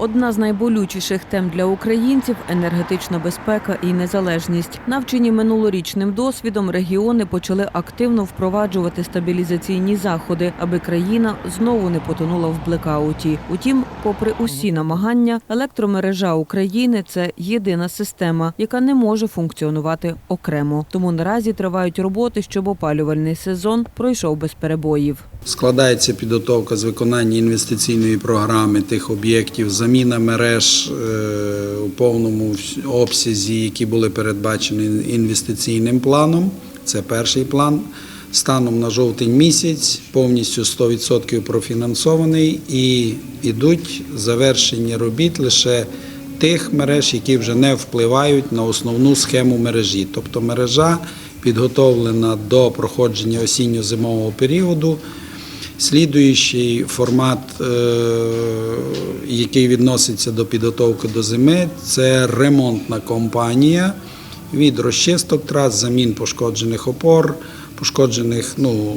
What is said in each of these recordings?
Одна з найболючіших тем для українців енергетична безпека і незалежність. Навчені минулорічним досвідом регіони почали активно впроваджувати стабілізаційні заходи, аби країна знову не потонула в блекауті. Утім, попри усі намагання, електромережа України це єдина система, яка не може функціонувати окремо. Тому наразі тривають роботи, щоб опалювальний сезон пройшов без перебоїв. Складається підготовка з виконання інвестиційної програми тих об'єктів, заміна мереж е, у повному обсязі, які були передбачені інвестиційним планом. Це перший план. Станом на жовтень місяць повністю 100% профінансований і йдуть завершені робіт лише тих мереж, які вже не впливають на основну схему мережі. Тобто мережа підготовлена до проходження осінньо-зимового періоду. Слідуючий формат, е, який відноситься до підготовки до зими, це ремонтна компанія від розчисток трас, замін пошкоджених опор, пошкоджених ну,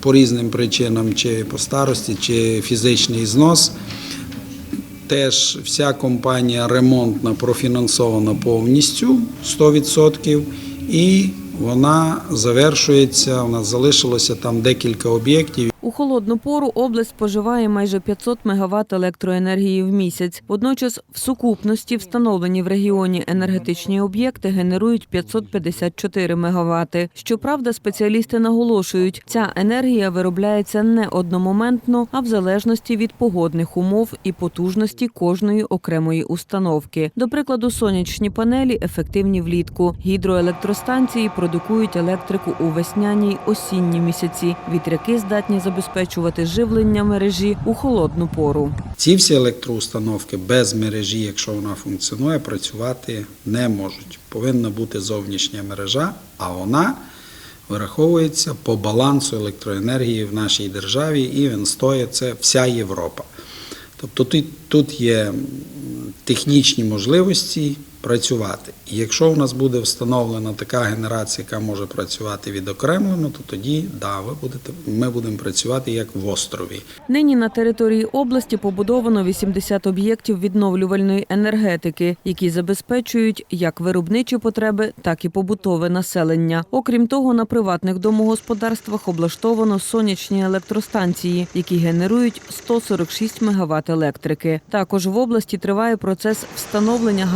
по різним причинам, чи по старості, чи фізичний знос. Теж вся компанія ремонтна профінансована повністю 100%, і вона завершується. У нас залишилося там декілька об'єктів. У холодну пору область споживає майже 500 МВт електроенергії в місяць. Водночас, в сукупності встановлені в регіоні енергетичні об'єкти генерують 554 МВт. Щоправда, спеціалісти наголошують, ця енергія виробляється не одномоментно, а в залежності від погодних умов і потужності кожної окремої установки. До прикладу, сонячні панелі ефективні влітку. Гідроелектростанції продукують електрику у весняні й осінні місяці. Вітряки здатні забезпечувати живлення мережі у холодну пору. Ці всі електроустановки без мережі, якщо вона функціонує, працювати не можуть. Повинна бути зовнішня мережа, а вона вираховується по балансу електроенергії в нашій державі, і він стоїть це вся Європа. Тобто тут є технічні можливості працювати. І якщо у нас буде встановлена така генерація, яка може працювати відокремлено, то тоді да, ви будете, ми будемо працювати як в острові. Нині на території області побудовано 80 об'єктів відновлювальної енергетики, які забезпечують як виробничі потреби, так і побутове населення. Окрім того, на приватних домогосподарствах облаштовано сонячні електростанції, які генерують 146 МВт електрики. Також в області триває процес встановлення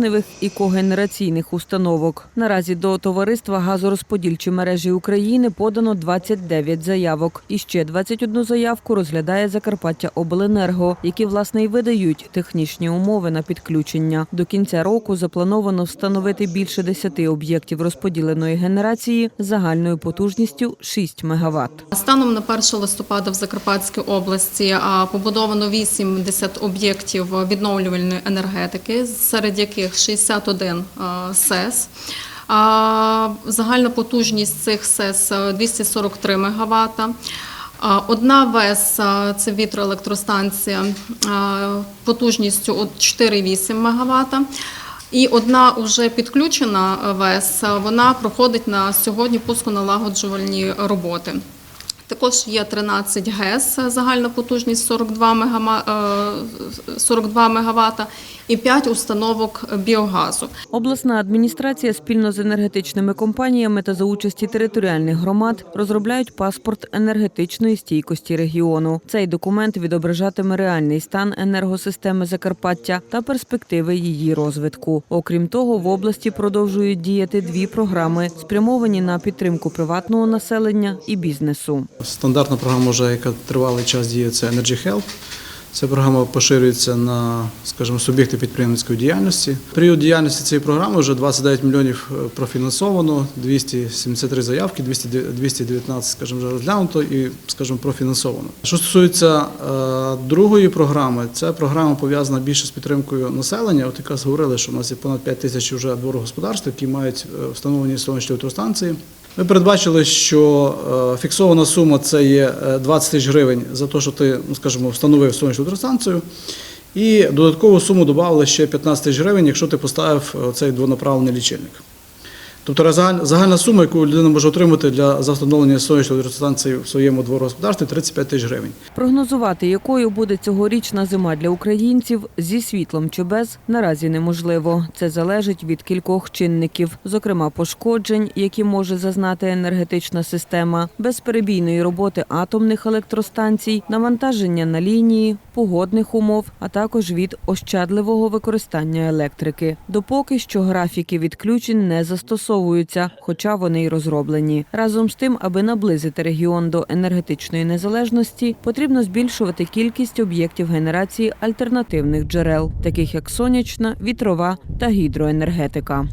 газопоршневих і когенераційних установок. Наразі до товариства газорозподільчі мережі України подано 29 заявок. І ще 21 заявку розглядає Закарпаття Обленерго, які власне й видають технічні умови на підключення. До кінця року заплановано встановити більше 10 об'єктів розподіленої генерації загальною потужністю 6 МВт. Станом на 1 листопада в Закарпатській області побудовано 80 об'єктів відновлювальної енергетики, серед яких 61 СЕС. Загальна потужність цих СЕС 243 МВт. Одна ВЕС це вітроелектростанція потужністю 4,8 МВт. І одна вже підключена ВЕС, вона проходить на сьогодні пусконалагоджувальні роботи. Також є 13 ГЕС, загальна потужність 42 МВт і 5 установок біогазу. Обласна адміністрація спільно з енергетичними компаніями та за участі територіальних громад розробляють паспорт енергетичної стійкості регіону. Цей документ відображатиме реальний стан енергосистеми Закарпаття та перспективи її розвитку. Окрім того, в області продовжують діяти дві програми, спрямовані на підтримку приватного населення і бізнесу. Стандартна програма, вже, яка тривалий час діє, це Energy Help. Ця програма поширюється на, скажімо, суб'єкти підприємницької діяльності. Період діяльності цієї програми вже 29 мільйонів е, профінансовано, 273 заявки, 200 219, скажімо, вже розглянуто і, скажімо, профінансовано. Що стосується е, другої програми, ця програма пов'язана більше з підтримкою населення. От якраз говорили, що у нас є понад 5 тисяч вже дворогосподарств, які мають е, встановлені сонячні електростанції. Ми передбачили, що фіксована сума це є е, 20 тисяч гривень за те, що ти, ну, скажімо, встановив сонячну електростанцію. І додаткову суму додали ще 15 тисяч гривень, якщо ти поставив е, цей двонаправлений лічильник. Тобто загальна, сума, яку людина може отримати для за встановлення сонячної електростанції в своєму дворогосподарстві 35 тисяч гривень. Прогнозувати, якою буде цьогорічна зима для українців зі світлом чи без, наразі неможливо. Це залежить від кількох чинників, зокрема пошкоджень, які може зазнати енергетична система, безперебійної роботи атомних електростанцій, навантаження на лінії, погодних умов, а також від ощадливого використання електрики. Допоки що графіки відключень не застосовуються, хоча вони й розроблені. Разом з тим, аби наблизити регіон до енергетичної незалежності, потрібно збільшувати кількість об'єктів генерації альтернативних джерел, таких як сонячна, вітрова та гідроенергетика.